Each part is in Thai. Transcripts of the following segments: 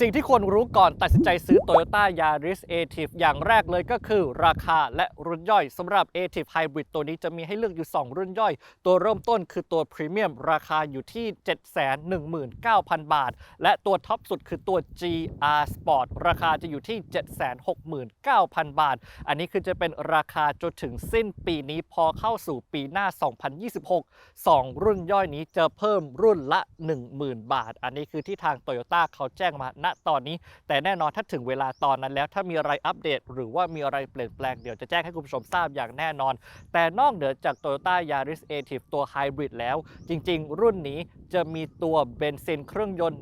สิ่งที่ควรรู้ก่อนตัดสินใจซื้อ Toyota Yaris Active อย่างแรกเลยก็คือราคาและรุ่นย่อยสำหรับ Active Hybrid ตัวนี้จะมีให้เลือกอยู่ 2 รุ่นย่อย ตัวเริ่มต้นคือตัว Premium ราคาอยู่ที่ 719,000 บาท และตัวท็อปสุดคือตัว GR Sport ราคาจะอยู่ที่ 769,000 บาท อันนี้คือจะเป็นราคาจนถึงสิ้นปีนี้พอเข้าสู่ปีหน้า 2026 2 รุ่นย่อยนี้จะเพิ่มรุ่นละ 10,000 บาท อันนี้คือที่ทาง Toyota เขาแจ้งมาณตอนนี้ แต่แน่นอนถ้าถึงเวลาตอนนั้นแล้วถ้ามีอะไรอัปเดต หรือว่ามีอะไรเปลี่ยนแปลงเดี๋ยวจะแจ้งให้คุณผู้ชมทราบอย่างแน่นอน แต่นอกเหนือจาก Toyota Yaris Active ตัว Hybrid แล้ว จริง ๆ รุ่นนี้จะมีตัวเบนซินเครื่องยนต์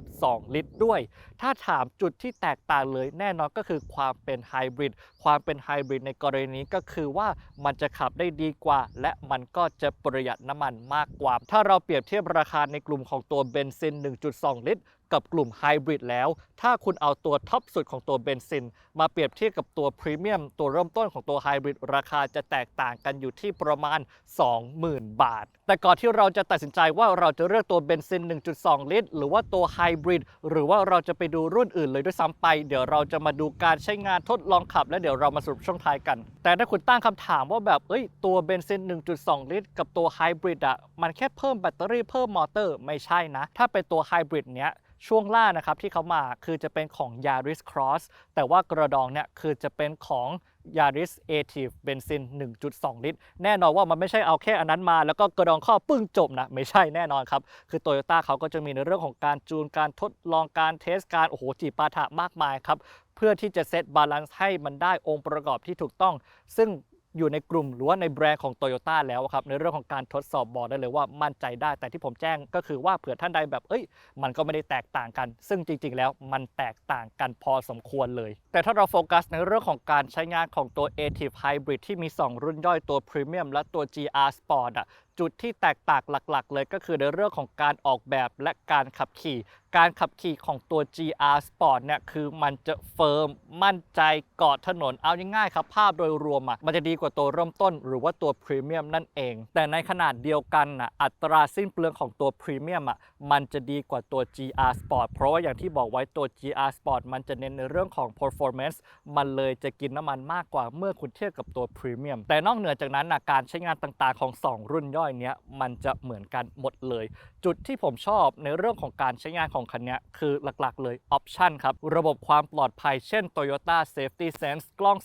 1.2 ลิตรด้วย ถ้าถามจุดที่แตกต่างเลยแน่นอนก็คือความเป็นไฮบริดความเป็นไฮบริดในกรณีนี้ก็คือว่ามันจะขับได้ดีกว่า และมันก็จะประหยัดน้ำมันมากกว่า ถ้าเราเปรียบเทียบราคาในกลุ่มของตัวเบนซิน 1.2 ลิตร กับกลุ่มไฮบริดแล้ว ถ้าคุณเอาตัวท็อปสุดของตัวเบนซิน มาเปรียบเทียบกับตัวพรีเมียมตัวเริ่มต้นของตัวไฮบริดราคาจะแตกต่างกันอยู่ที่ประมาณ 20,000 บาท แต่ก่อนที่เราจะตัดสินใจว่าเราจะเลือกตัวเบนซิน 1.2 ลิตร หรือว่าตัวไฮบริดหรือว่าเราจะไปดูรุ่นอื่นเลยด้วยซ้ำไป เดี๋ยวเราจะมาดูการใช้งานทดลองขับ และเดี๋ยวเรามาสรุปช่วงท้ายกัน แต่ถ้าคุณตั้งคำถามว่าแบบเอ้ยตัวเบนซิน 1.2 ลิตร กับตัวไฮบริดอะมันแค่เพิ่มแบตเตอรี่เพิ่มมอเตอร์ไม่ใช่นะ ถ้าเป็นตัวไฮบริดเนี้ยช่วงล่างนะครับที่เขามาคือจะเป็นของ Yaris Cross แต่ว่ากระดองเนี่ยคือจะเป็นของ Yaris Active Benzin 1.2 ลิตร แน่นอนว่ามันไม่ใช่เอาแค่อันนั้นมา แล้วก็กระดองข้อปึ้งจบนะ ไม่ใช่แน่นอนครับ คือ Toyota เขาก็จะมีในเรื่องของการจูนการทดลองการเทสการ โอ้โห จีปาถะมากมายครับ เพื่อที่จะเซตบาลานซ์ให้มันได้องค์ประกอบที่ถูกต้อง ซึ่ง อยู่ในกลุ่มหรือว่าในแบรนด์ของ Toyota แล้วครับในเรื่องของการทดสอบบอกได้เลยว่ามั่นใจได้ แต่ที่ผมแจ้งก็คือว่าเผื่อท่านใดแบบเอ้ย มันก็ไม่ได้แตกต่างกัน ซึ่งจริง ๆ แล้วมันแตกต่างกันพอสมควรเลย แต่ถ้าเราโฟกัสในเรื่องของการใช้งานของตัว Active Hybrid ที่มี 2 รุ่นย่อยตัว Premium และตัว GR Sport อะจุดที่แตกต่างหลัก ๆ เลยก็คือในเรื่องของการออกแบบและการขับขี่ การขับขี่ของตัว GR Sport เนี่ยคือมันจะเฟิร์มมั่นใจเกาะถนนเอาง่ายๆครับ ภาพโดยรวมอะมันจะดีกว่าตัวเริ่มต้น หรือว่าตัวพรีเมียมนั่นเอง แต่ในขนาดเดียวกันอะอัตราสิ้นเปลืองของตัวพรีเมียมอะมันจะดีกว่าตัว GR Sport เพราะว่าอย่างที่บอกไว้ตัว GR Sport มันจะเน้นในเรื่องของ performance มันเลยจะกินน้ำมันมากกว่าเมื่อคุณเทียบกับตัวพรีเมียมแต่นอกเหนือจากนั้นนะการใช้งานต่างๆของ 2 รุ่นย่อยเนี้ยมันจะเหมือนกันหมดเลย จุดที่ผมชอบในเรื่องของการใช้งานของคันนี้คือหลักๆ เลยออปชันครับ ระบบความปลอดภัยเช่น Toyota Safety Sense กล้อง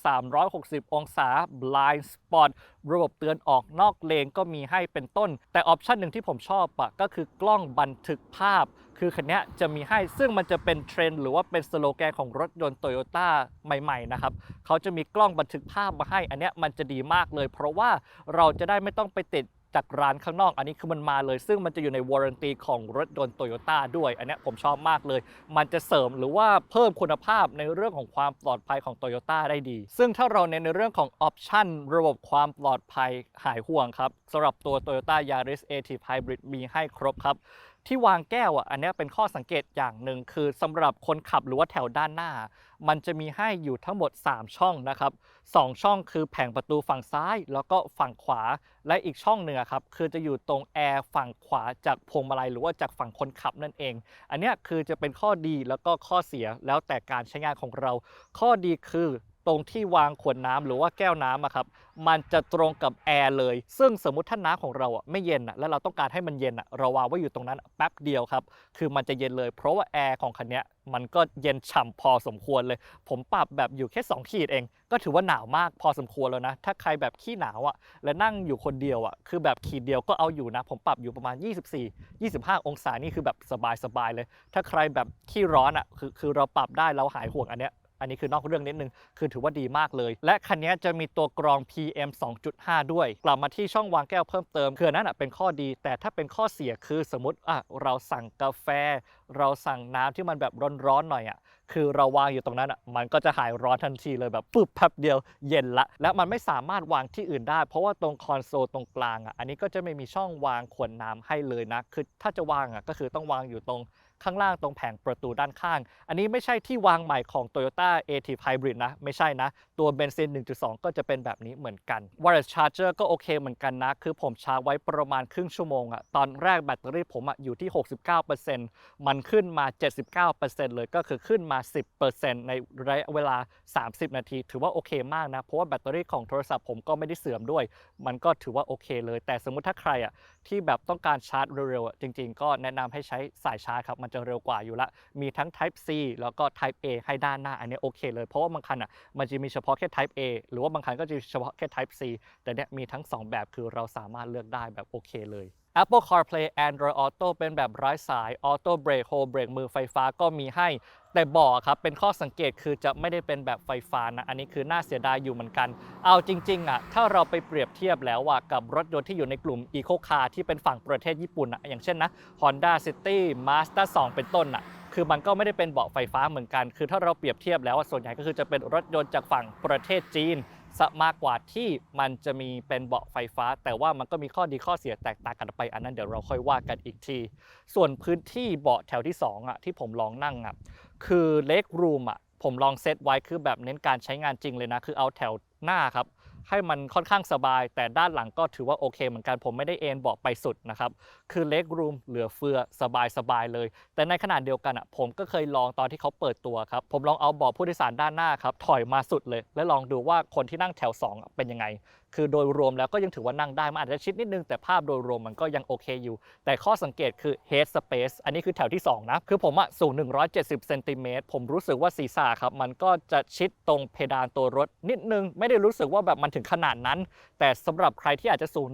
360 องศา Blind Spot ระบบเตือนออกนอกเลนก็มีให้เป็นต้น แต่ออปชันหนึ่งที่ผมชอบอะก็คือกล้องบันทึกภาพ คือคันนี้จะมีให้ซึ่งมันจะเป็นเทรนด์หรือว่าเป็นสโลแกนของรถยนต์ Toyota ใหม่ๆนะครับเขาจะมีกล้องบันทึกภาพมาให้ อันนี้มันจะดีมากเลย เพราะว่าเราจะได้ไม่ต้องไปติด จากร้านข้างนอก อันนี้คือมันมาเลย ซึ่งมันจะอยู่ในวอร์ันตีของรถยนต์โตโยต้าด้วย อันนี้ผมชอบมากเลย มันจะเสริมหรือว่าเพิ่มคุณภาพในเรื่องของความปลอดภัยของโตโยต้าได้ดี ซึ่งถ้าเราเน้นในเรื่องของออปชันระบบความปลอดภัยหายห่วงครับสำหรับตัว Toyota Yaris Active Hybrid มีให้ครบครับ ที่วางแก้วอะอันนี้เป็นข้อสังเกตอย่างหนึ่งคือสำหรับคนขับหรือว่าแถวด้านหน้า มันจะมีให้อยู่ทั้งหมด 3 ช่องนะครับ2ช่องคือแผงประตูฝั่งซ้าย แล้วก็ฝั่งขวาและอีกช่องหนึ่งครับคือจะอยู่ตรงแอร์ฝั่งขวาจากพวงมาลัยหรือว่าจากฝั่งคนขับนั่นเอง อันนี้คือจะเป็นข้อดีแล้วก็ข้อเสียแล้วแต่การใช้งานของเรา ข้อดีคือ ตรงที่วางขวดน้ำหรือว่าแก้วน้ำอะครับมันจะตรงกับแอร์เลย ซึ่งสมมติถ้าน้ำของเราอะไม่เย็นอะแล้วเราต้องการให้มันเย็นอะเราวางไว้อยู่ตรงนั้นแป๊บเดียวครับ คือมันจะเย็นเลย เพราะว่าแอร์ของคันนี้มันก็เย็นฉ่ำพอสมควรเลย ผมปรับแบบอยู่แค่ 2 ขีดเอง ก็ถือว่าหนาวมากพอสมควรแล้วนะ ถ้าใครแบบขี้หนาวอะและนั่งอยู่คนเดียวอะคือแบบขีดเดียวก็เอาอยู่นะ ผมปรับอยู่ประมาณ 24 25 องศานี่คือแบบสบายๆเลย ถ้าใครแบบขี้ร้อนอะคือคือเราปรับได้เราหายห่วงอันเนี้ย อันนี้คือนอกเรื่องนิดนึง คือถือว่าดีมากเลย และคันนี้จะมีตัวกรอง PM 2.5 ด้วย กลับมาที่ช่องวางแก้วเพิ่มเติมคือนั้นเป็นข้อดี แต่ถ้าเป็นข้อเสียคือสมมติอะเราสั่งกาแฟ เราสั่งน้ำที่มันแบบร้อนๆหน่อยอะคือเราวางอยู่ตรงนั้นอะมันก็จะหายร้อนทันทีเลยแบบปึ๊บแป๊บเดียวเย็นละ และมันไม่สามารถวางที่อื่นได้ เพราะว่าตรงคอนโซลตรงกลางอะอันนี้ก็จะไม่มีช่องวางขวดน้ำให้เลยนะคือถ้าจะวางอะก็คือต้องวางอยู่ตรง ข้างล่างตรงแผงประตูด้านข้าง อันนี้ไม่ใช่ที่วางใหม่ของ Toyota a t i v Hybrid นะ ไม่ใช่นะ ตัวเบนซิน 1.2 ก็จะเป็นแบบนี้เหมือนกัน Wireless Charger ก็โอเคเหมือนกันนะ คือผมชาร์จไว้ประมาณครึ่งชั่วโมงอะตอนแรกแบตเตอรี่ผมอะอยู่ที่ 69%มันขึ้นมา 79%เลยก็คือขึ้นมา 10%ในระยะเวลา 30 นาที ถือว่าโอเคมากนะ เพราะว่าแบตเตอรี่ของโทรศัพท์ผมก็ไม่ได้เสื่อมด้วย มันก็ถือว่าโอเคเลย แต่สมมุติถ้าใครอะที่แบบต้องการชาร์จเร็วๆจริง ๆ ก็แนะนำให้ใช้สายชาร์จครับมันจะเร็วกว่าอยู่ละ มีทั้ง Type C แล้วก็ Type A ให้ด้านหน้า อันนี้โอเคเลย เพราะว่าบางคันอะมันจะมีเฉพาะแค่ Type A หรือว่าบางคันก็จะเฉพาะแค่ Type C แต่เนี้ยมีทั้ง 2 แบบคือเราสามารถเลือกได้แบบโอเคเลย Apple CarPlay Android Auto เป็นแบบไร้สาย Auto Brake Hold เบรกมือไฟฟ้าก็มีให้ แต่เบอกครับเป็นข้อสังเกตคือจะไม่ได้เป็นแบบไฟฟ้านะ อันนี้คือน่าเสียดายอยู่เหมือนกัน เอาจริงๆอะถ้าเราไปเปรียบเทียบแล้วอะกับรถยนต์ที่อยู่ในกลุ่ม Eco Car ที่เป็นฝั่งประเทศญี่ปุ่นอะอย่างเช่นนะ Honda City Mazda 2 เป็นต้นอะคือมันก็ไม่ได้เป็นเบาะไฟฟ้าเหมือนกัน คือถ้าเราเปรียบเทียบแล้วส่วนใหญ่ก็คือจะเป็นรถยนต์จากฝั่งประเทศจีน ซะมากกว่าที่มันจะมีเป็นเบาะไฟฟ้า แต่ว่ามันก็มีข้อดีข้อเสียแตกต่างกันไป อันนั้นเดี๋ยวเราค่อยว่ากันอีกที ส่วนพื้นที่เบาะแถวที่สองอะที่ผมลองนั่งอะคือเล็กรูมอะผมลองเซตไว้คือแบบเน้นการใช้งานจริงเลยนะ คือเอาแถวหน้าครับ ให้มันค่อนข้างสบาย แต่ด้านหลังก็ถือว่าโอเค เหมือนกันผมไม่ได้เอนเบาะไปสุดนะครับ คือเล็กรูมเหลือเฟือสบายสบายเลย แต่ในขนาดเดียวกันอะผมก็เคยลองตอนที่เขาเปิดตัวครับ ผมลองเอาเบาะผู้โดยสารด้านหน้าครับถอยมาสุดเลย แล้วลองดูว่าคนที่นั่งแถว2อะเป็นยังไง คือโดยรวมแล้วก็ยังถือว่านั่งได้มันอาจจะชิดนิดนึง แต่ภาพโดยรวมมันก็ยังโอเคอยู่ แต่ข้อสังเกตคือ head space อันนี้คือแถวที่ 2 นะ คือผมอะสูง 170เซนติเมตรผมรู้สึกว่าศีรษะครับ มันก็จะชิดตรงเพดานตัวรถนิดนึง ไม่ได้รู้สึกว่าแบบมันถึงขนาดนั้น แต่สำหรับใครที่อาจจะสูง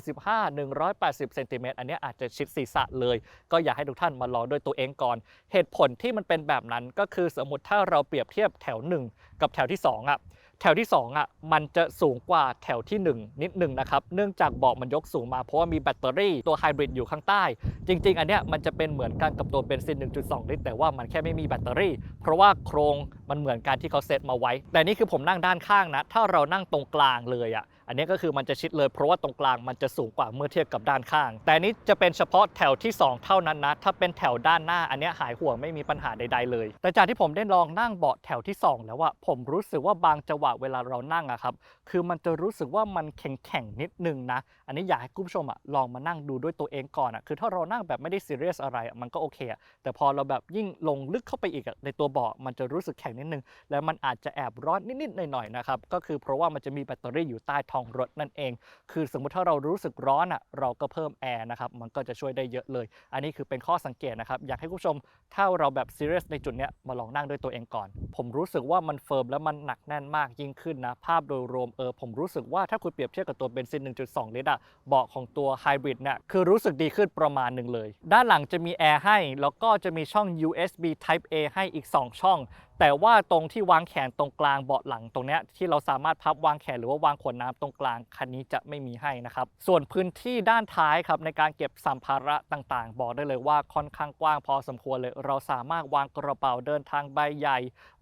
175 180เซนติเมตรอันนี้อาจจะชิดศีรษะเลย ก็อยากให้ทุกท่านมาลองด้วยตัวเองก่อน เหตุผลที่มันเป็นแบบนั้นก็คือสมมติถ้าเราเปรียบเทียบแถว 1 กับแถวที่2อะ แถวที่ 2อะมันจะสูงกว่าแถวที่ 1 นิดหนึ่งนะครับ เนื่องจากเบาะมันยกสูงมาเพราะว่ามีแบตเตอรี่ตัวไฮบริดอยู่ข้างใต้ จริง ๆ อันเนี้ยมันจะเป็นเหมือนกันกับตัวเบนซิน 1.2 ลิตรแต่ว่ามันแค่ไม่มีแบตเตอรี่ เพราะว่าโครงมันเหมือนกันที่เขาเซตมาไว้ แต่นี่คือผมนั่งด้านข้างนะ ถ้าเรานั่งตรงกลางเลยอะ อันนี้ก็คือมันจะชิดเลยเพราะว่าตรงกลางมันจะสูงกว่าเมื่อเทียบกับด้านข้าง แต่นี้จะเป็นเฉพาะแถวที่ 2 เท่านั้นนะถ้าเป็นแถวด้านหน้าอันนี้หายห่วงไม่มีปัญหาใด ๆ เลย แต่จากที่ผมได้ลองนั่งเบาะแถวที่ 2 แล้วว่าผมรู้สึกว่าบางจังหวะเวลาเรานั่งอะครับคือมันจะรู้สึกว่ามันแข็งๆนิดนึงนะ อันนี้อยากให้คุณผู้ชมอะลองมานั่งดูด้วยตัวเองก่อนอะคือถ้าเรานั่งแบบไม่ได้ซีเรียสอะไรมันก็โอเคอะแต่พอเราแบบยิ่งลงลึกเข้าไปอีกอะในตัวเบาะมันจะรู้สึกแข็งนิดนึง แล้วมันอาจจะแอบร้อนนิดๆหน่อยๆนะครับก็คือเพราะว่ามันจะมีแบตเตอรี่อยู่ใต้ท้องรถนั่นเอง คือสมมุติถ้าเรารู้สึกร้อนอะเราก็เพิ่มแอร์นะครับมันก็จะช่วยได้เยอะเลย อันนี้คือเป็นข้อสังเกตนะครับอยากให้คุณผู้ชมถ้าเราแบบซีเรียสในจุดเนี้ยมาลองนั่งด้วยตัวเองก่อน ผมรู้สึกว่ามันเฟิร์มและมันหนักแน่นมากยิ่งขึ้นนะภาพโดยรวมเออผมรู้สึกว่าถ้าคุณเปรียบเทียบกับตัวเบนซิน 1.2 ลิตรอะเบาะของตัวไฮบริดเนี่ยคือรู้สึกดีขึ้นประมาณหนึ่งเลย ด้านหลังจะมีแอร์ให้ แล้วก็จะมีช่อง USB Type A ให้อีก 2 ช่องแต่ว่าตรงที่วางแขนตรงกลางเบาะหลังตรงเนี้ยที่เราสามารถพับวางแขนหรือว่าวางขวดน้ำตรงกลางคันนี้จะไม่มีให้นะครับ ส่วนพื้นที่ด้านท้ายครับในการเก็บสัมภาระต่างๆ บอกได้เลยว่าค่อนข้างกว้างพอสมควรเลย เราสามารถวางกระเป๋าเดินทางใบใหญ่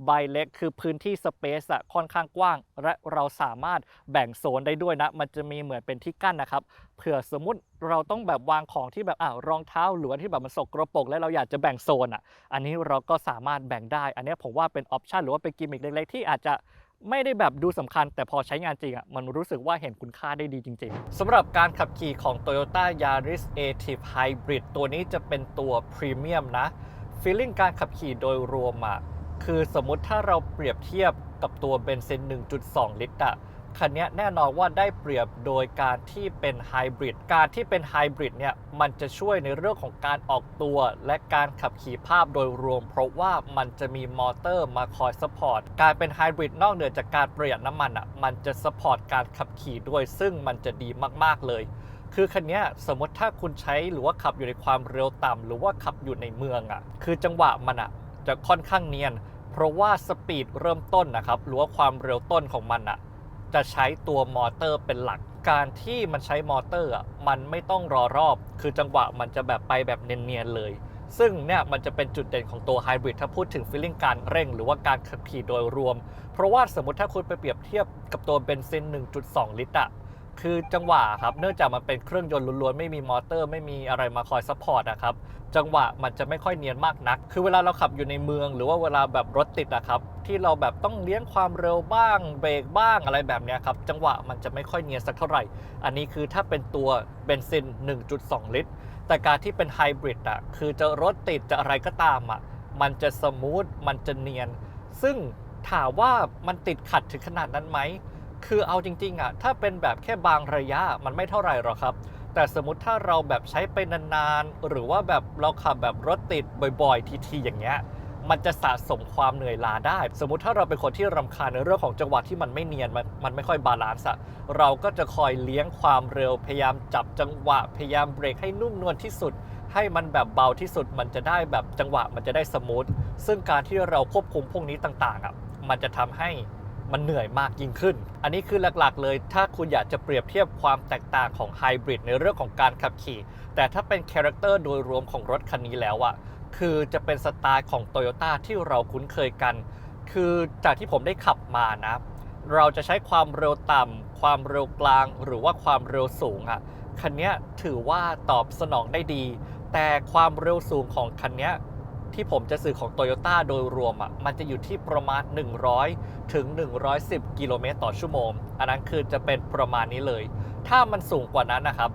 ใบเล็ก คือพื้นที่สเปซอะค่อนข้างกว้าง และเราสามารถแบ่งโซนได้ด้วยนะ มันจะมีเหมือนเป็นที่กั้นนะครับ ผื่อสมมติเราต้องแบบวางของที่แบบอ่ารองเท้าหรือว่าที่แบบมันสกรปรกแล้วเราอยากจะแบ่งโซนอะ อันนี้เราก็สามารถแบ่งได้ อันนี้ผมว่าเป็นออปชันหรือว่าเป็นกิมมิคเล็กๆ ที่อาจจะไม่ได้แบบดูสำคัญ แต่พอใช้งานจริงอะมันรู้สึกว่าเห็นคุณค่าได้ดีจริง ๆสำหรับการขับขี่ของ Toyota Yaris Active Hybrid ตัวนี้จะเป็นตัวพรีเมียมนะฟีลลิ่งการขับขี่โดยรวมอะคือสมมติถ้าเราเปรียบเทียบกับตัวเบนซิน 1.2 ลิตรอะ คันนี้แน่นอนว่าได้เปรียบโดยการที่เป็นไฮบริด การที่เป็นไฮบริดเนี่ยมันจะช่วยในเรื่องของการออกตัว และการขับขี่ภาพโดยรวม เพราะว่ามันจะมีมอเตอร์มาคอยสปอร์ต การเป็นไฮบริดนอกเหนือจากการประหยัดน้ำมันอะ มันจะสปอร์ตการขับขี่ด้วย ซึ่งมันจะดีมาก ๆ เลย คือคันนี้สมมติถ้าคุณใช้หรือว่าขับอยู่ในความเร็วต่ำหรือว่าขับอยู่ในเมืองอะ คือจังหวะมันอะจะค่อนข้างเนียน เพราะว่าสปีดเริ่มต้นนะครับ หรือว่าความเร็วต้นของมันอะ จะใช้ตัวมอเตอร์เป็นหลัก การที่มันใช้มอเตอร์อะมันไม่ต้องรอรอบ คือจังหวะมันจะแบบไปแบบเนียนๆเลย ซึ่งเนี่ยมันจะเป็นจุดเด่นของตัวไฮบริดถ้าพูดถึงฟีลลิ่งการเร่งหรือว่าการขับขี่โดยรวม เพราะว่าสมมติถ้าคุณไปเปรียบเทียบกับตัวเบนซิน 1.2 ลิตรอะ คือจังหวะครับ เนื่องจากมันเป็นเครื่องยนต์ล้วนๆ ไม่มีมอเตอร์ ไม่มีอะไรมาคอยซัพพอร์ตนะครับ จังหวะมันจะไม่ค่อยเนียนมากนัก คือเวลาเราขับอยู่ในเมือง หรือว่าเวลาแบบรถติดอะครับ ที่เราแบบต้องเลี้ยงความเร็วบ้างเบรกบ้างอะไรแบบนี้ครับ จังหวะมันจะไม่ค่อยเนียนสักเท่าไหร่ อันนี้คือถ้าเป็นตัวเบนซิน 1.2 ลิตร แต่การที่เป็นไฮบริดอะ คือจะรถติดจะอะไรก็ตามอะ มันจะสมูท มันจะเนียน ซึ่งถามว่ามันติดขัดถึงขนาดนั้นไหม คือเอาจริงๆอะถ้าเป็นแบบแค่บางระยะมันไม่เท่าไหร่หรอกครับ แต่สมมติถ้าเราแบบใช้ไปนานๆ หรือว่าแบบเราขับแบบรถติดบ่อยๆ ทีๆ อย่างเงี้ยมันจะสะสมความเหนื่อยล้าได้ สมมติถ้าเราเป็นคนที่รำคาญในเรื่องของจังหวะที่มันไม่เนียน มันมันไม่ค่อยบาลานซ์อะเราก็จะคอยเลี้ยงความเร็ว พยายามจับจังหวะ พยายามเบรกให้นุ่มนวลที่สุด ให้มันแบบเบาที่สุด มันจะได้แบบจังหวะมันจะได้สมูท ซึ่งการที่เราควบคุมพวกนี้ต่างๆอะมันจะทำให้ มันเหนื่อยมากยิ่งขึ้น อันนี้คือหลักๆ เลย ถ้าคุณอยากจะเปรียบเทียบความแตกต่างของไฮบริดในเรื่องของการขับขี่ แต่ถ้าเป็นคาแรคเตอร์โดยรวมของรถคันนี้แล้วอะคือจะเป็นสไตล์ของ Toyota ที่เราคุ้นเคยกัน คือจากที่ผมได้ขับมานะ เราจะใช้ความเร็วต่ำ ความเร็วกลาง หรือว่าความเร็วสูงอะคันนี้ถือว่าตอบสนองได้ดี แต่ความเร็วสูงของคันนี้ ที่ผมจะสื่อของ Toyota โดยรวมอะมันจะอยู่ที่ประมาณ 100 ถึง 110 กิโลเมตรต่อชั่วโมง อันนั้นคือจะเป็นประมาณนี้เลย ถ้ามันสูงกว่านั้นนะครับ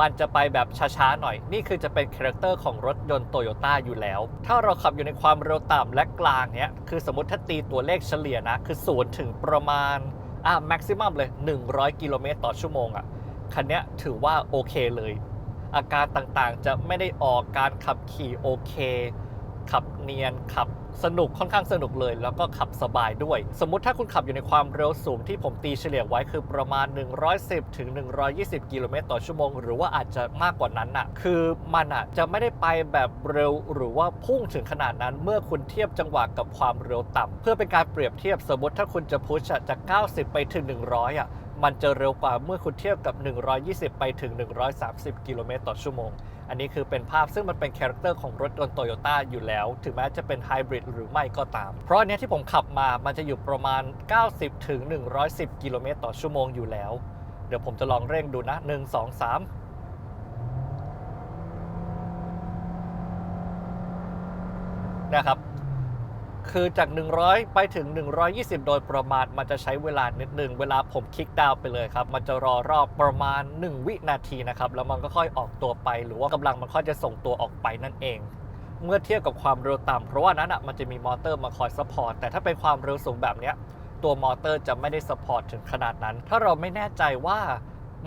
มันจะไปแบบช้าๆหน่อย นี่คือจะเป็นคาแรคเตอร์ของรถยนต์โตโยต้าอยู่แล้ว ถ้าเราขับอยู่ในความเร็วต่ำและกลางเนี้ยคือสมมติถ้าตีตัวเลขเฉลี่ยนะ คือศูนย์ถึงประมาณอะแม็กซิมัมเลย 100 กิโลเมตรต่อชั่วโมงอะคันเนี้ยถือว่าโอเคเลย อาการต่างๆจะไม่ได้ออกการขับขี่โอเค ขับเนียนขับสนุกค่อนข้างสนุกเลย แล้วก็ขับสบายด้วย สมมุติถ้าคุณขับอยู่ในความเร็วสูงที่ผมตีเฉลี่ยไว้คือประมาณ 110ถึง120 กิโลเมตรต่อชั่วโมง หรือว่าอาจจะมากกว่านั้นน่ะ คือมันอะจะไม่ได้ไปแบบเร็วหรือว่าพุ่งถึงขนาดนั้น เมื่อคุณเทียบจังหวะกับความเร็วต่ำเพื่อเป็นการเปรียบเทียบสมมติถ้าคุณจะพุชจาก 90 ไปถึง 100อะมันจะเร็วกว่าเมื่อคุณเทียบกับ 120 ไปถึง 130 กิโลเมตรต่อชั่วโมง อันนี้คือเป็นภาพซึ่งมันเป็นคาแรคเตอร์ของรถยนต์โตโยต้าอยู่แล้ว ถึงแม้จะเป็นไฮบริดหรือไม่ก็ตาม เพราะอันเนี้ยที่ผมขับมามันจะอยู่ประมาณ 90ถึง110 กิโลเมตรต่อชั่วโมงอยู่แล้ว เดี๋ยวผมจะลองเร่งดูนะ 1 2 3นะครับ คือจาก 100 ไปถึง 120 โดยประมาณ มันจะใช้เวลานิดนึง เวลาผมคลิกดาวไปเลยครับ มันจะรอรอบประมาณ 1 วินาทีนะครับ แล้วมันก็ค่อยออกตัวไป หรือว่ากำลังมันค่อยจะส่งตัวออกไปนั่นเอง เมื่อเทียบกับความเร็วต่ำเพราะว่านั้นอะมันจะมีมอเตอร์มาคอยซัพพอร์ต แต่ถ้าเป็นความเร็วสูงแบบเนี้ยตัวมอเตอร์จะไม่ได้ซัพพอร์ตถึงขนาดนั้น ถ้าเราไม่แน่ใจว่า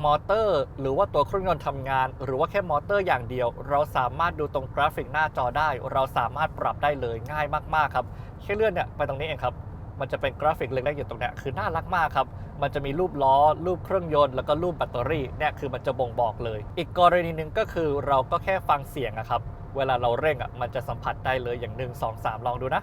มอเตอร์ หรือว่าตัวเครื่องยนต์ทำงาน หรือว่าแค่มอเตอร์อย่างเดียว เราสามารถดูตรงกราฟิกหน้าจอได้ เราสามารถปรับได้เลยง่ายมากๆครับแค่เลื่อนเนี่ยไปตรงนี้เองครับมันจะเป็นกราฟิกเล็กๆอยู่ตรงนี้คือน่ารักมากครับ มันจะมีรูปล้อ รูปเครื่องยนต์ แล้วก็รูปแบตเตอรี่เนี่ยคือมันจะบ่งบอกเลย อีกกรณีหนึ่งก็คือเราก็แค่ฟังเสียงอะครับ เวลาเราเร่งอะมันจะสัมผัสได้เลยอย่าง 1 2 3 ลองดูนะ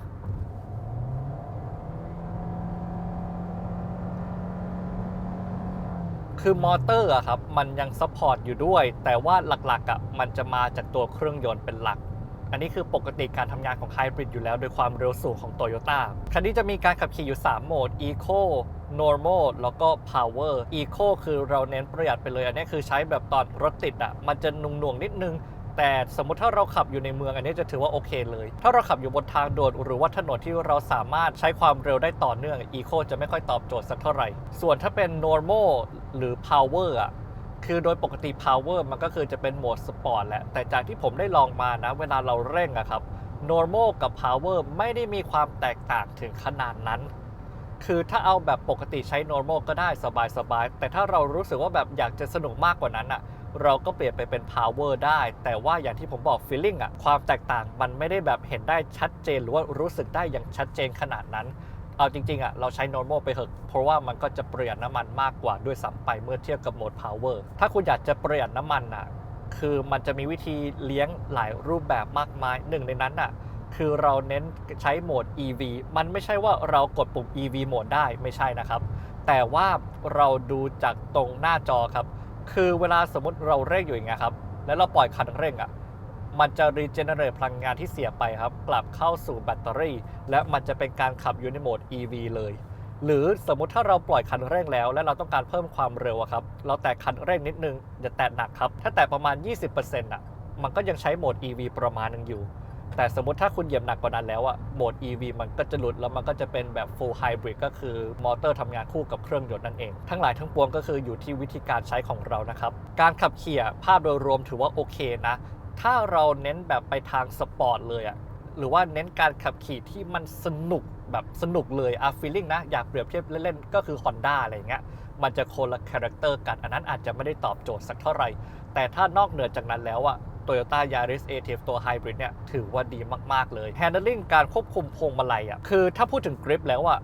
คือมอเตอร์อะครับมันยังซัพพอร์ตอยู่ด้วย แต่ว่าหลักๆอะมันจะมาจากตัวเครื่องยนต์เป็นหลัก อันนี้คือปกติการทำงานของไฮบริดอยู่แล้ว โดยความเร็วสูงของ Toyota คันนี้จะมีการขับขี่อยู่ 3 โหมด Eco Normal แล้วก็ Power Eco คือเราเน้นประหยัดไปเลย อันนี้คือใช้แบบตอนรถติดอะ มันจะนุ่งหน่วงนิดนึง แต่สมมติถ้าเราขับอยู่ในเมืองอันนี้จะถือว่าโอเคเลย ถ้าเราขับอยู่บนทางด่วนหรือว่าถนนที่เราสามารถใช้ความเร็วได้ต่อเนื่อง Eco จะไม่ค่อยตอบโจทย์สักเท่าไหร่ ส่วนถ้าเป็น Normal หรือ Power อะคือโดยปกติ power มันก็คือจะเป็นโหมดสปอร์ตแหละ แต่จากที่ผมได้ลองมานะ เวลาเราเร่งอะครับ normal กับ power ไม่ได้มีความแตกต่างถึงขนาดนั้น คือถ้าเอาแบบปกติใช้ normal ก็ได้สบายๆ แต่ถ้าเรารู้สึกว่าแบบอยากจะสนุกมากกว่านั้นอะ เราก็เปลี่ยนไปเป็น power ได้ แต่ว่าอย่างที่ผมบอก feeling อะความแตกต่างมันไม่ได้แบบเห็นได้ชัดเจน หรือว่ารู้สึกได้อย่างชัดเจนขนาดนั้น เอาจริงๆอะเราใช้ normal ไปเถอะเพราะว่ามันก็จะประหยัดน้ำมันมากกว่าด้วยซ้ำไปเมื่อเทียบกับโหมด power ถ้าคุณอยากจะประหยัดน้ำมันอะคือมันจะมีวิธีเลี้ยงหลายรูปแบบมากมายหนึ่งในนั้นอะคือเราเน้นใช้โหมด EV มันไม่ใช่ว่าเรากดปุ่ม EV โหมดได้ไม่ใช่นะครับ แต่ว่าเราดูจากตรงหน้าจอครับ คือเวลาสมมติเราเร่งอยู่อย่างเงี้ยครับ แล้วเราปล่อยคันเร่งอะ มันจะรีเจเนเรตพลังงานที่เสียไปครับ กลับเข้าสู่แบตเตอรี่ และมันจะเป็นการขับอยู่ในโหมด EV เลย หรือสมมุติถ้าเราปล่อยคันเร่งแล้ว และเราต้องการเพิ่มความเร็วอะครับ เราแตะคันเร่งนิดนึงอย่าแตะหนักครับ ถ้าแตะประมาณ 20%อะ มันก็ยังใช้โหมด EV ประมาณหนึงอยู่ แต่สมมติถ้าคุณเหยียบหนักกว่านั้นแล้วอะโหมด EV มันก็จะหลุดแล้วมันก็จะเป็นแบบ full hybrid ก็คือมอเตอร์ทำงานคู่กับเครื่องยนต์นั่นเอง ทั้งหลายทั้งปวงก็คืออยู่ที่วิธีการใช้ของเรานะครับ การขับขี่ภาพโดยรวมถือว่าโอเคนะ ถ้าเราเน้นแบบไปทางสปอร์ตเลยอะหรือว่าเน้นการขับขี่ที่มันสนุกแบบสนุกเลยอะฟีลลิ่งนะ อยากเปรียบเทียบเล่นๆ ก็คือ Honda อะไรเงี้ยมันจะคนละคาแรคเตอร์กัน อันนั้นอาจจะไม่ได้ตอบโจทย์สักเท่าไหร่ แต่ถ้านอกเหนือจากนั้นแล้วอะ Toyota Yaris a t i v ตัว Hybrid เนี่ยถือว่าดีมาก ๆ เลย Handling การควบคุมพวงมาลัยอะคือถ้าพูดถึงกริปแล้วอะ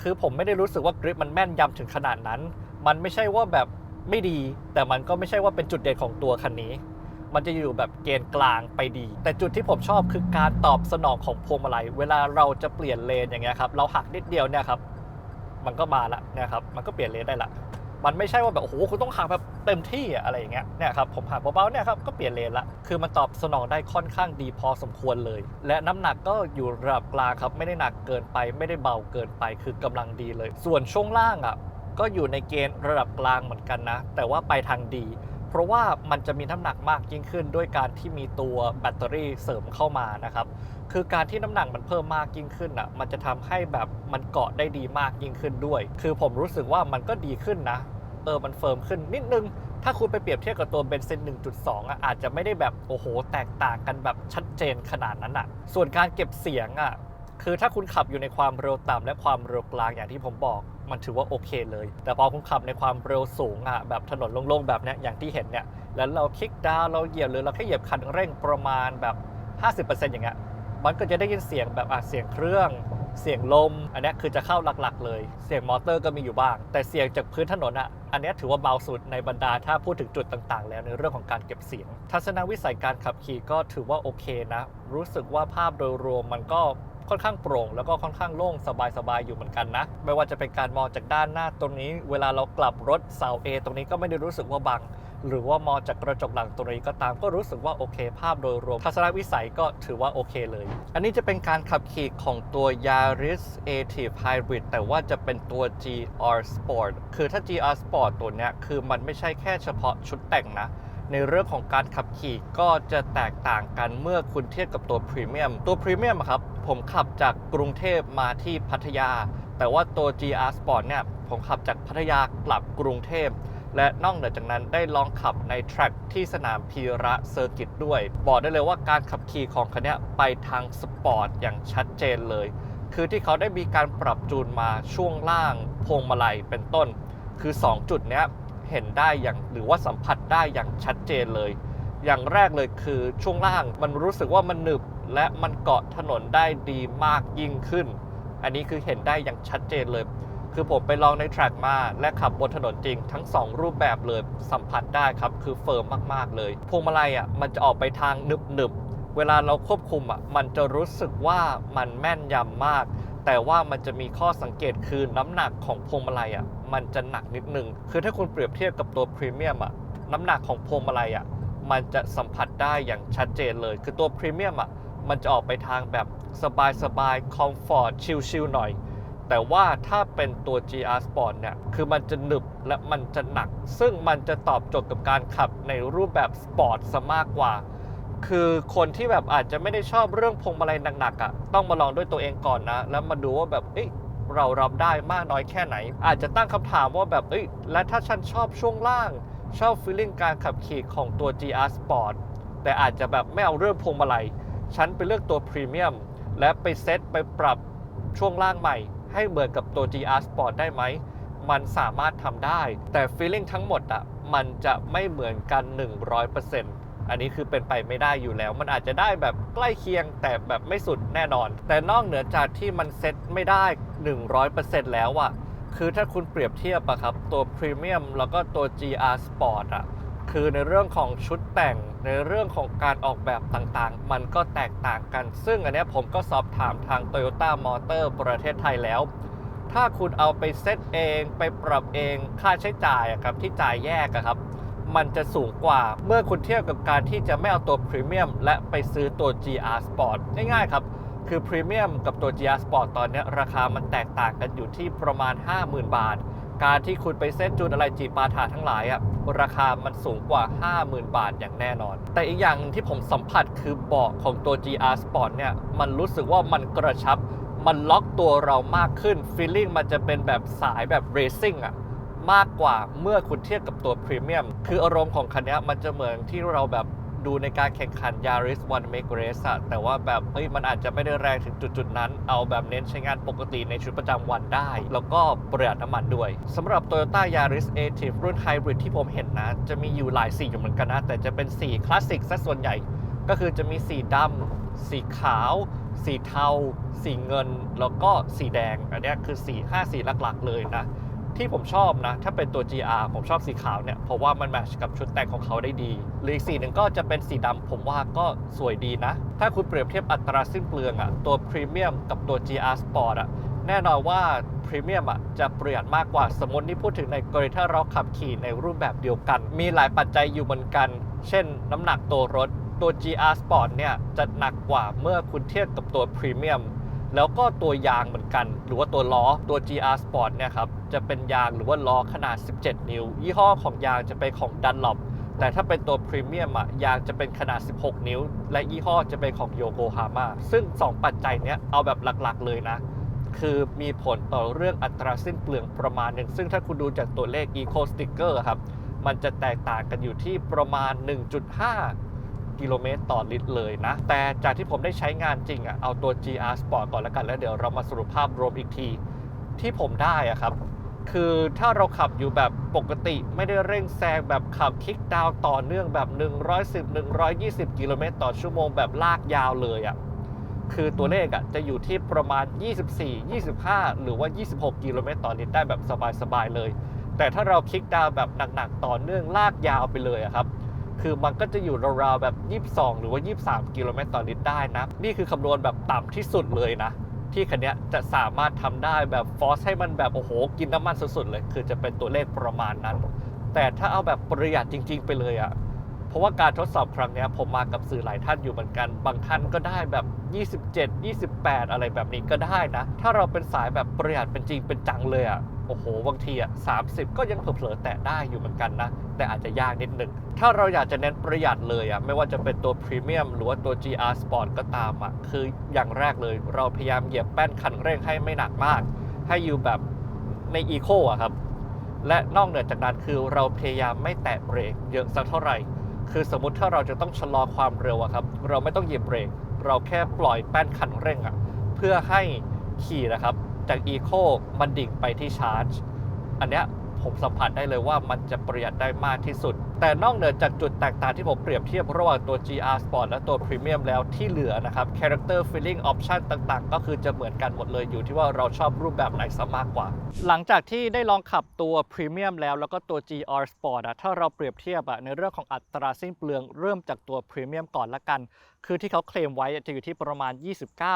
คือผมไม่ได้รู้สึกว่ากริปมันแม่นยำถึงขนาดนั้น มันไม่ใช่ว่าแบบไม่ดี แต่มันก็ไม่ใช่ว่าเป็นจุดเด่นของตัวคันนี้ มันจะอยู่แบบเกณฑ์กลางไปดี แต่จุดที่ผมชอบคือการตอบสนองของพวงมาลัย เวลาเราจะเปลี่ยนเลนอย่างเงี้ยครับ เราหักนิดเดียวเนี่ยครับ มันก็มาละนี่ยครับ มันก็เปลี่ยนเลนได้ละ มันไม่ใช่ว่าแบบโอ้โหคุณต้องหักแบบเต็มที่อะไรอย่างเงี้ยเนี่ยครับผมหักเบาๆเนี่ยครับก็เปลี่ยนเลนละคือมันตอบสนองได้ค่อนข้างดีพอสมควรเลย และน้ำหนักก็อยู่ระดับกลางครับไม่ได้หนักเกินไปไม่ได้เบาเกินไปคือกำลังดีเลย ส่วนช่วงล่างอะก็อยู่ในเกณฑ์ระดับกลางเหมือนกันนะ แต่ว่าไปทางดี เพราะว่ามันจะมีน้ำหนักมากยิ่งขึ้นด้วยการที่มีตัวแบตเตอรี่เสริมเข้ามานะครับ คือการที่น้ำหนักมันเพิ่มมากยิ่งขึ้นอะ มันจะทำให้แบบมันเกาะได้ดีมากยิ่งขึ้นด้วย คือผมรู้สึกว่ามันก็ดีขึ้นนะ เออ มันเฟิร์มขึ้นนิดนึง ถ้าคุณไปเปรียบเทียบกับตัวเบนซิน 1.2 อะ อาจจะไม่ได้แบบโอ้โห แตกต่างกันแบบชัดเจนขนาดนั้นอะ ส่วนการเก็บเสียงอะ คือถ้าคุณขับอยู่ในความเร็วต่ำและความเร็วกลางอย่างที่ผมบอก มันถือว่าโอเคเลย แต่พอคุณขับในความเร็วสูงอะแบบถนนโล่งๆแบบนี้อย่างที่เห็นเนี่ยแล้วเราคลิกดาวเราเหยียบหรือเราแค่เหยียบคันเร่งประมาณแบบ 50%อย่างเงี้ยมันก็จะได้ยินเสียงแบบอะเสียงเครื่อง เสียงลม อันนี้คือจะเข้าหลักๆ เลย เสียงมอเตอร์ก็มีอยู่บ้าง แต่เสียงจากพื้นถนนอะอันนี้ถือว่าเบาสุดในบรรดาถ้าพูดถึงจุดต่างๆ แล้วในเรื่องของการเก็บเสียง ทัศนวิสัยการขับขี่ก็ถือว่าโอเคนะ รู้สึกว่าภาพโดยรวมมันก็ ค่อนข้างโปร่ง แล้วก็ค่อนข้างโล่งสบายๆอยู่เหมือนกันนะ ไม่ว่าจะเป็นการมองจากด้านหน้าตรงนี้ เวลาเรากลับรถเสา A ตรงนี้ก็ไม่ได้รู้สึกว่าบัง หรือว่ามองจากกระจกหลังตรงนี้ก็ตามก็รู้สึกว่าโอเค ภาพโดยรวมทัศนวิสัยก็ถือว่าโอเคเลย อันนี้จะเป็นการขับขี่ของตัว Yaris Active Hybrid แต่ว่าจะเป็นตัว GR Sport คือถ้า GR Sport ตัวเนี้ยคือมันไม่ใช่แค่เฉพาะชุดแต่งนะ ในเรื่องของการขับขี่ก็จะแตกต่างกันเมื่อคุณเทียบกับตัวพรีเมียมตัวพรีเมียมครับผมขับจากกรุงเทพมาที่พัทยา แต่ว่าตัว GR Sport เนี่ยผมขับจากพัทยากลับกรุงเทพและนอกเหนือจากนั้นได้ลองขับในแทร็กที่สนามพีระเซอร์กิตด้วย บอกได้เลยว่าการขับขี่ของคันนี้ไปทางสปอร์ตอย่างชัดเจนเลย คือที่เขาได้มีการปรับจูนมาช่วงล่างพวงมาลัยเป็นต้น คือ 2 จุดเนี้ย เห็นได้อย่างหรือว่าสัมผัสได้อย่างชัดเจนเลย อย่างแรกเลยคือช่วงล่างมันรู้สึกว่ามันหนึบและมันเกาะถนนได้ดีมากยิ่งขึ้น อันนี้คือเห็นได้อย่างชัดเจนเลย คือผมไปลองในแทร็กมาและขับบนถนนจริง ทั้ง 2 รูปแบบเลยสัมผัสได้ครับ คือเฟิร์มมากๆเลย พวงมาลัยอะมันจะออกไปทางหนึบหนึบเวลาเราควบคุมอะมันจะรู้สึกว่ามันแม่นยำมาก แต่ว่ามันจะมีข้อสังเกตคือน้ำหนักของพวงมาลัยอะ มันจะหนักนิดนึง คือถ้าคุณเปรียบเทียบกับตัวพรีเมียมอะน้ำหนักของพวงมาลัยอะมันจะสัมผัสได้อย่างชัดเจนเลย คือตัวพรีเมียมอะมันจะออกไปทางแบบสบายๆคอมฟอร์ตชิลๆหน่อย แต่ว่าถ้าเป็นตัว GR Sport เนี่ย คือมันจะหนึบและมันจะหนัก ซึ่งมันจะตอบโจทย์กับการขับในรูปแบบสปอร์ตซะมากกว่า คือคนที่แบบอาจจะไม่ได้ชอบเรื่องพวงมาลัยหนักๆอะ่ะ ต้องมาลองด้วยตัวเองก่อนนะ แล้วมาดูว่าแบบ เอ้ย เรารับได้มากน้อยแค่ไหน อาจจะตั้งคำถามว่าแบบเอ้ยและถ้าฉันชอบช่วงล่าง ชอบฟีลลิ่งการขับขี่ของตัว GR Sport แต่อาจจะแบบไม่เอาเรื่องพวงมาลัยฉันไปเลือกตัวพรีเมียมและไปเซตไปปรับช่วงล่างใหม่ ให้เหมือนกับตัว GR Sport ได้ไหม มันสามารถทำได้ แต่ feeling ทั้งหมดอะมันจะไม่เหมือนกัน 100% อันนี้คือเป็นไปไม่ได้อยู่แล้ว มันอาจจะได้แบบใกล้เคียงแต่แบบไม่สุดแน่นอน แต่นอกเหนือจากที่มันเซ็ตไม่ได้ 100%แล้วอะคือถ้าคุณเปรียบเทียบอะครับ ตัว Premium แล้วก็ตัว GR Sport อะคือในเรื่องของชุดแต่งในเรื่องของการออกแบบต่างๆ มันก็แตกต่างกัน ซึ่งอันนี้ผมก็สอบถามทาง Toyota Motor ประเทศไทยแล้ว ถ้าคุณเอาไปเซตเองไปปรับเองค่าใช้จ่ายอะครับที่จ่ายแยกอะครับ มันจะสูงกว่าเมื่อคุณเทียบกับการที่จะไม่เอาตัวพรีเมียมและไปซื้อตัว GR Sport ง่ายๆครับ คือพรีเมียมกับตัว GR Sport ตอนนี้ราคามันแตกต่างกันอยู่ที่ประมาณ 50,000 บาท การที่คุณไปเส้นจูนอะไรจีปาถาทั้งหลายอะราคามันสูงกว่า 50,000 บาทอย่างแน่นอน แต่อีกอย่างหนึ่งที่ผมสัมผัสคือเบาะของตัว GR Sport เนี่ยมันรู้สึกว่ามันกระชับ มันล็อกตัวเรามากขึ้นฟีลลิ่งมันจะเป็นแบบสายแบบเรซิ่งอะ มากกว่าเมื่อคุณเทียบกับตัวพรีเมียม คืออารมณ์ของคันนี้มันจะเหมือนที่เราแบบดูในการแข่งขัน Yaris One Make Race อะแต่ว่าแบบเฮ้ยมันอาจจะไม่ได้แรงถึงจุดๆนั้น เอาแบบเน้นใช้งานปกติในชีวิตประจำวันได้ แล้วก็ประหยัดน้ำมันด้วยสำหรับ Toyota Yaris Active รุ่น Hybrid ที่ผมเห็นนะ จะมีอยู่หลายสีอยู่เหมือนกันนะ แต่จะเป็นสีคลาสสิกซะส่วนใหญ่ ก็คือจะมีสีดำสีขาว สีเทา สีเงิน แล้วก็สีแดง อันนี้คือสี5สีหลักๆ เลยนะ ที่ผมชอบนะ ถ้าเป็นตัว GR ผมชอบสีขาวเนี่ย เพราะว่ามันแมชกับชุดแต่งของเขาได้ดี หรืออีกสีหนึ่งก็จะเป็นสีดำผมว่าก็สวยดีนะ ถ้าคุณเปรียบเทียบอัตราสิ้นเปลืองอะตัวพรีเมียมกับตัว GR Sport อะแน่นอนว่าพรีเมียมอะจะประหยัดมากกว่าสมมตินี่พูดถึงในกรณีถ้าเราขับขี่ในรูปแบบเดียวกัน มีหลายปัจจัยอยู่เหมือนกัน เช่นน้ำหนักตัวรถตัว GR Sport เนี่ยจะหนักกว่าเมื่อคุณเทียบกับตัวพรีเมียม แล้วก็ตัวยางเหมือนกัน หรือว่าตัวล้อตัว GR Sport เนี่ยครับจะเป็นยางหรือว่าล้อขนาด 17 นิ้ว ยี่ห้อของยางจะเป็นของ Dunlop แต่ถ้าเป็นตัวพรีเมียมอะยางจะเป็นขนาด 16 นิ้ว และยี่ห้อจะเป็นของโยโกฮาม่าซึ่ง 2 ปัจจัยเนี้ยเอาแบบหลักๆ เลยนะ คือมีผลต่อเรื่องอัตราสิ้นเปลืองประมาณหนึ่ง ซึ่งถ้าคุณดูจากตัวเลข Eco Sticker ครับ มันจะแตกต่างกันอยู่ที่ประมาณ 1.5 กิโลเมตรต่อลิตรเลยนะ แต่จากที่ผมได้ใช้งานจริงอะเอาตัว GR Sport ก่อนแล้วกัน แล้วเดี๋ยวเรามาสรุปภาพรวมอีกทีที่ผมได้อะครับ คือถ้าเราขับอยู่แบบปกติไม่ได้เร่งแซงแบบขับคิกดาวต่อเนื่องแบบ 110 120 กิโลเมตรต่อชั่วโมงแบบลากยาวเลยอะคือตัวเลขอะจะอยู่ที่ประมาณ 24 25 หรือว่า 26 กิโลเมตรต่อลิตรได้แบบสบายๆเลย แต่ถ้าเราคลิกดาวแบบหนักๆต่อเนื่องลากยาวไปเลยอะครับ คือมันก็จะอยู่ราวๆแบบ 22 หรือว่า 23 กิโลเมตรต่อลิตรได้นะ นี่คือคำนวณแบบต่ำที่สุดเลยนะ ที่คันนี้จะสามารถทำได้แบบฟอสให้มันแบบโอ้โห กินน้ำมันสุดๆเลย คือจะเป็นตัวเลขประมาณนั้น แต่ถ้าเอาแบบประหยัดจริง ๆ ไปเลยอะเพราะว่าการทดสอบครั้งนี้ผมมากับสื่อหลายท่านอยู่เหมือนกัน บางท่านก็ได้แบบ 27 28 อะไรแบบนี้ก็ได้นะ ถ้าเราเป็นสายแบบประหยัดเป็นจริงเป็นจังเลยอะ โอ้โหบางทีอะ30ก็ยังเผลอๆแตะได้อยู่เหมือนกันนะ แต่อาจจะยากนิดนึง ถ้าเราอยากจะเน้นประหยัดเลยอะไม่ว่าจะเป็นตัวพรีเมียมหรือว่าตัว GR Sport ก็ตามอะคืออย่างแรกเลย เราพยายามเหยียบแป้นคันเร่งให้ไม่หนักมาก ให้อยู่แบบในอีโคอะครับ และนอกเหนือจากนั้นคือเราพยายามไม่แตะเบรกเยอะสักเท่าไหร่ คือสมมติถ้าเราจะต้องชะลอความเร็วอะครับ เราไม่ต้องเหยียบเบรก เราแค่ปล่อยแป้นคันเร่งอะเพื่อให้ขี่นะครับ จากอีโคมันดิ่งไปที่ชาร์จ อันเนี้ยผมสัมผัสได้เลยว่ามันจะประหยัดได้มากที่สุด แต่นอกเหนือจากจุดแตกต่างที่ผมเปรียบเทียบระหว่างตัว GR Sport และตัว Premium แล้วที่เหลือนะครับ Character Feeling Option ต่างๆ ก็คือจะเหมือนกันหมดเลยอยู่ที่ว่าเราชอบรูปแบบไหนซะมากกว่า หลังจากที่ได้ลองขับตัว Premium แล้วแล้วก็ตัว GR Sport อะถ้าเราเปรียบเทียบอะในเรื่องของอัตราสิ้นเปลืองเริ่มจากตัว Premium ก่อนละกัน คือที่เขาเคลมไว้จะอยู่ที่ประมาณ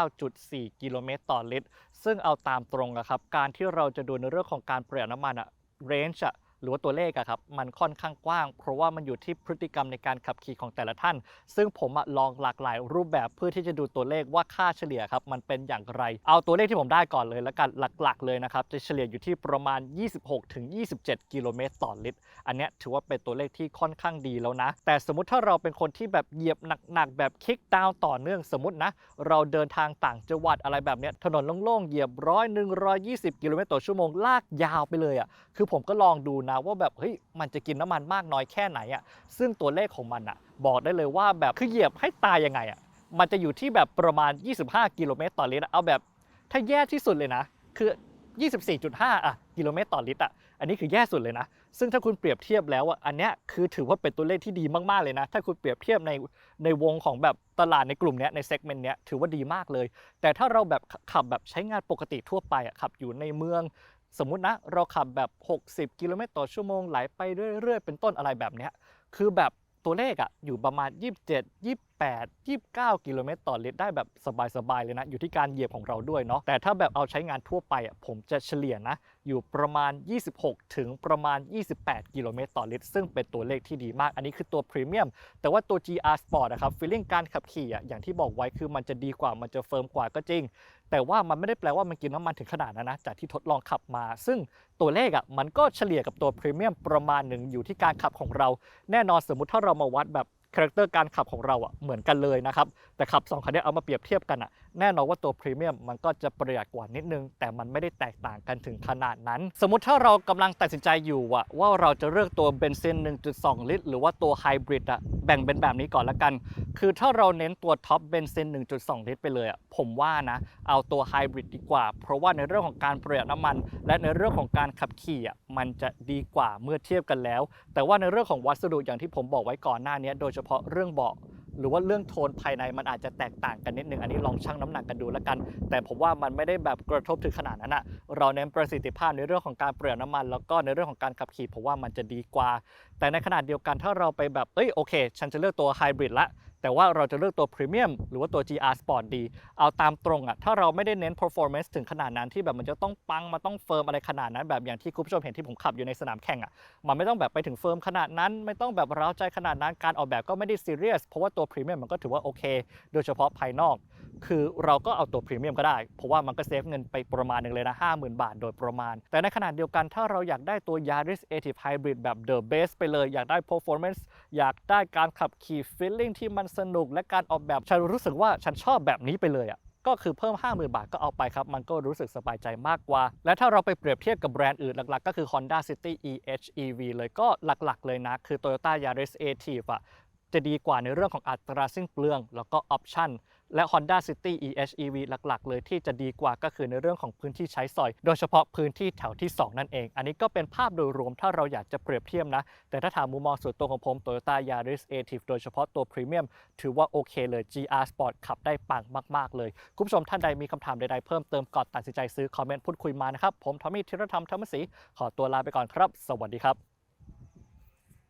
29.4 กิโลเมตรต่อลิตร ซึ่งเอาตามตรงอะครับ การที่เราจะดูในเรื่องของการประหยัดน้ำมันอะ range อะ หรือว่าตัวเลขอะครับมันค่อนข้างกว้าง เพราะว่ามันอยู่ที่พฤติกรรมในการขับขี่ของแต่ละท่าน ซึ่งผมอะลองหลากหลายรูปแบบเพื่อที่จะดูตัวเลขว่าค่าเฉลี่ยครับมันเป็นอย่างไร เอาตัวเลขที่ผมได้ก่อนเลยแล้วกันหลักๆ เลยนะครับจะเฉลี่ยอยู่ที่ประมาณ 26-27 กิโลเมตรต่อลิตร อันเนี้ยถือว่าเป็นตัวเลขที่ค่อนข้างดีแล้วนะ แต่สมมติถ้าเราเป็นคนที่แบบเหยียบหนักๆแบบคิกดาวน์ต่อเนื่องสมมตินะ เราเดินทางต่างจังหวัดอะไรแบบเนี้ยถนนโล่งๆเหยียบร้อยหนึ่งร้อยยี่สิบกิโลเมตรต่อชั่วโมงลากยาวไปเลยอะคือผมก็ลองดูนะว่าแบบเฮ้ยมันจะกินน้ำมันมากน้อยแค่ไหนอะซึ่งตัวเลขของมันอะบอกได้เลยว่าแบบคือเหยียบให้ตายยังไงอะมันจะอยู่ที่แบบประมาณ 25 กิโลเมตรต่อลิตรเอาแบบถ้าแย่ที่สุดเลยนะ คือ 24.5 อะกิโลเมตรต่อลิตรอะอันนี้คือแย่สุดเลยนะ ซึ่งถ้าคุณเปรียบเทียบแล้วอะอันเนี้ยคือถือว่าเป็นตัวเลขที่ดีมาก ๆ เลยนะ ถ้าคุณเปรียบเทียบในในวงของแบบตลาดในกลุ่มเนี้ยในเซกเมนต์เนี้ยถือว่าดีมากเลย แต่ถ้าเราแบบขับแบบใช้งานปกติทั่วไปอะขับอยู่ในเมือง สมมุตินะ เราขับแบบ 60 กิโลเมตรต่อชั่วโมงไหลไปเรื่อย ๆ เป็นต้นอะไรแบบเนี้ยคือแบบตัวเลขอะอยู่ประมาณ 27 28 29 กิโลเมตรต่อลิตรได้แบบสบายๆเลยนะ อยู่ที่การเหยียบของเราด้วยเนาะแต่ถ้าแบบเอาใช้งานทั่วไปอะผมจะเฉลี่ยนะ อยู่ประมาณ 26 ถึงประมาณ 28 กิโลเมตรต่อลิตร ซึ่งเป็นตัวเลขที่ดีมาก อันนี้คือตัวพรีเมียมแต่ว่าตัว GR Sport นะครับฟีลลิ่งการขับขี่อะอย่างที่บอกไว้คือมันจะดีกว่ามันจะเฟิร์มกว่าก็จริง แต่ว่ามันไม่ได้แปลว่ามันกินน้ำมันถึงขนาดนั้นนะจากที่ทดลองขับมา ซึ่งตัวเลขอะมันก็เฉลี่ยกับตัวพรีเมียมประมาณหนึ่งอยู่ที่การขับของเราแน่นอนสมมติถ้าเรามาวัดแบบ คาแรคเตอร์การขับของเราอะเหมือนกันเลยนะครับ แต่ขับ 2 คันนี้เอามาเปรียบเทียบกันอะแน่นอนว่าตัวพรีเมียมมันก็จะประหยัดกว่านิดนึง แต่มันไม่ได้แตกต่างกันถึงขนาดนั้น สมมุติถ้าเรากำลังตัดสินใจอยู่อะว่าเราจะเลือกตัวเบนซิน 1.2 ลิตร หรือว่าตัวไฮบริดอะแบ่งเป็นแบบนี้ก่อนละกัน คือถ้าเราเน้นตัวท็อปเบนซิน 1.2 ลิตรไปเลยอะผมว่านะเอาตัวไฮบริดดีกว่า เพราะว่าในเรื่องของการประหยัดน้ำมัน และในเรื่องของการขับขี่อะมันจะดีกว่าเมื่อเทียบกันแล้ว แต่ว่าในเรื่องของวัสดุอย่างที่ผมบอกไว้ก่อนหน้านี้โดยเฉพาะเรื่องเบาะหรือว่าเรื่องโทนภายในมันอาจจะแตกต่างกันนิดนึง อันนี้ลองชั่งน้ำหนักกันดูแล้วกัน แต่ผมว่ามันไม่ได้แบบกระทบถึงขนาดนั้นอะเราเน้นประสิทธิภาพในเรื่องของการเปลี่ยนน้ำมัน แล้วก็ในเรื่องของการขับขี่ผมว่ามันจะดีกว่า แต่ในขณะเดียวกันถ้าเราไปแบบเอ้ยโอเค ฉันจะเลือกตัวไฮบริดละ แต่ว่าเราจะเลือกตัวพรีเมียมหรือว่าตัว GR Sport ดี เอาตามตรงอะถ้าเราไม่ได้เน้น performance ถึงขนาดนั้นที่แบบมันจะต้องปังมาต้องเฟิร์มอะไรขนาดนั้น แบบอย่างที่คุณผู้ชมเห็นที่ผมขับอยู่ในสนามแข่งอะมันไม่ต้องแบบไปถึงเฟิร์มขนาดนั้น ไม่ต้องแบบร้าใจขนาดนั้นการออกแบบก็ไม่ได้ซีเรียสเพราะว่าตัวพรีเมียมมันก็ถือว่าโอเค โดยเฉพาะภายนอก คือเราก็เอาตัวพรีเมียมก็ได้เพราะว่ามันก็เซฟเงินไปประมาณหนึ่งเลยนะ50,000 บาทโดยประมาณ แต่ในขณะเดียวกันถ้าเราอยากได้ตัว Yaris Active Hybrid แบบ The Base ไปเลยอยากได้ performance อยากได้การขับขี่ feeling ที่มันสนุกและการออกแบบฉันรู้สึกว่าฉันชอบแบบนี้ไปเลยอะก็คือเพิ่ม 50,000 บาทก็เอาไปครับ มันก็รู้สึกสบายใจมากกว่า และถ้าเราไปเปรียบเทียบกับแบรนด์อื่นหลักๆ ก็คือ Honda City EHEV เลยก็หลักๆ เลยนะ คือ Toyota Yaris a t i v e อะจะดีกว่าในเรื่องของอัตราสิ้นเปลือง แล้วก็ออปชั่น และ Honda City EHEV หลักๆ เลยที่จะดีกว่าก็คือในเรื่องของพื้นที่ใช้สอย โดยเฉพาะพื้นที่แถวที่ 2 นั่นเอง อันนี้ก็เป็นภาพโดยรวมถ้าเราอยากจะเปรียบเทียบนะ แต่ถ้าถามมุมมองส่วนตัวของผม Toyota Yaris Active โดยเฉพาะตัว Premium ถือว่าโอเคเลย GR Sport ขับได้ปังมาก ๆ เลย คุณผู้ชมท่านใดมีคำถามใดๆเพิ่มเติมก่อนตัดสินใจซื้อคอมเมนต์พูดคุยมานะครับผมทอมมี่ธีรธรรมธรรมศรีขอตัวลาไปก่อนครับ สวัสดีครับ